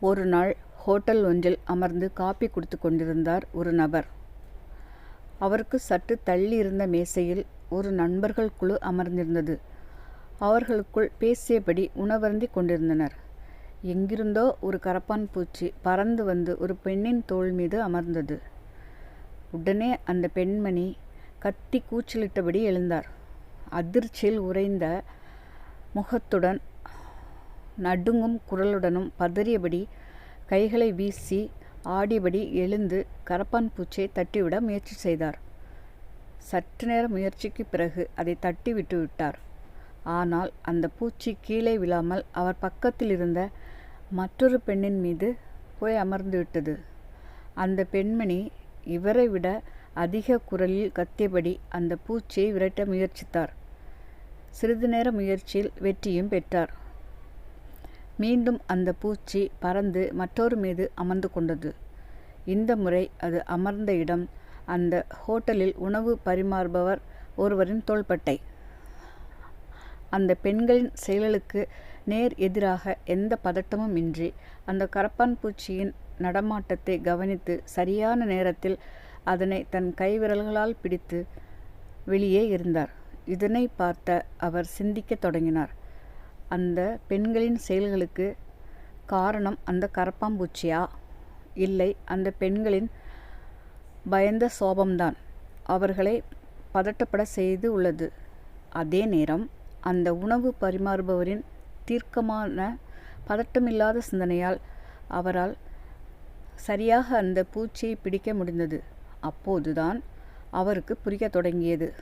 ஒரு நாள் ஹோட்டல் ஒன்றில் அமர்ந்து காப்பி குடித்து கொண்டிருந்தார் ஒரு நபர். அவருக்கு சற்று தள்ளி இருந்த மேசையில் ஒரு நண்பர்கள் குழு அமர்ந்திருந்தது. அவர்களுக்குள் பேசியபடி உணவருந்தி கொண்டிருந்தனர். எங்கிருந்தோ ஒரு கரப்பான் பூச்சி பறந்து வந்து ஒரு பெண்ணின் தோள் மீது அமர்ந்தது. உடனே அந்த பெண்மணி கத்தி கூச்சலிட்டபடி எழுந்தார். அதிர்ச்சியில் உறைந்த முகத்துடன் நடுங்கும் குரலுடனும் பதறியபடி கைகளை வீசி ஆடியபடி எழுந்து கரப்பான் பூச்சியை தட்டிவிட முயற்சி செய்தார். சற்று நேர முயற்சிக்கு பிறகு அதை தட்டி விட்டுவிட்டார். ஆனால் அந்த பூச்சி கீழே விழாமல் அவர் பக்கத்தில் இருந்த மற்றொரு பெண்ணின் மீது போய் அமர்ந்துவிட்டது. அந்த பெண்மணி இவரை விட அதிக குரலில் கத்தியபடி அந்த பூச்சியை விரட்ட முயற்சித்தார். சிறிது நேர முயற்சியில் வெற்றியும் பெற்றார். மீண்டும் அந்த பூச்சி பறந்து மற்றொரு மீது அமர்ந்து கொண்டது. இந்த முறை அது அமர்ந்த இடம் அந்த ஹோட்டலில் உணவு பரிமாறுபவர் ஒருவரின் தோள்பட்டை. அந்த பெண்களின் செயல்களுக்கு நேர் எதிராக எந்த பதட்டமும் இன்றி அந்த கரப்பான் பூச்சியின் நடமாட்டத்தை கவனித்து சரியான நேரத்தில் அதனை தன் கைவிரல்களால் பிடித்து வெளியே இருந்தார் இதனை பார்த்த அவர் சிந்திக்கத் தொடங்கினார். அந்த பெண்களின் செயல்களுக்கு காரணம் அந்த கரப்பாம்பூச்சியா இல்லை அந்த பெண்களின் பயந்த சோபம்தான் அவர்களை பதட்டப்பட செய்து உள்ளது. அதே நேரம் அந்த உணவு பரிமாறுபவரின் தீர்க்கமான பதட்டமில்லாத சிந்தனையால் அவரால் சரியாக அந்த பூச்சியை பிடிக்க முடிந்தது. அப்போதுதான் அவருக்கு புரிய தொடங்கியது.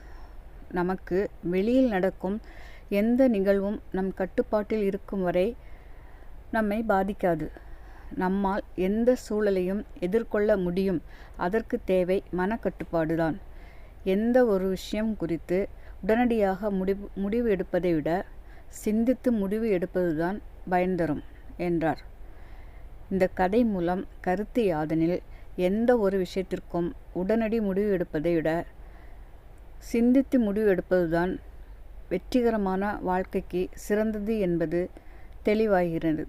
நமக்கு வெளியில் நடக்கும் எந்த நிகழ்வும் நம் கட்டுப்பாட்டில் இருக்கும் வரை நம்மை பாதிக்காது. நம்மால் எந்த சூழலையும் எதிர்கொள்ள முடியும் அதற்கு தேவை மனக்கட்டுப்பாடுதான். எந்த ஒரு விஷயம் குறித்து உடனடியாக முடிவு முடிவு எடுப்பதை விட சிந்தித்து முடிவு எடுப்பதுதான் பயன் தரும் என்றார். இந்த கதை மூலம் கருத்து யாதெனில் எந்த ஒரு விஷயத்திற்கும் உடனடி முடிவு எடுப்பதை விட சிந்தித்து முடிவு எடுப்பதுதான் வெற்றிகரமான வாழ்க்கைக்கு சிறந்தது என்பது தெளிவாகிறது.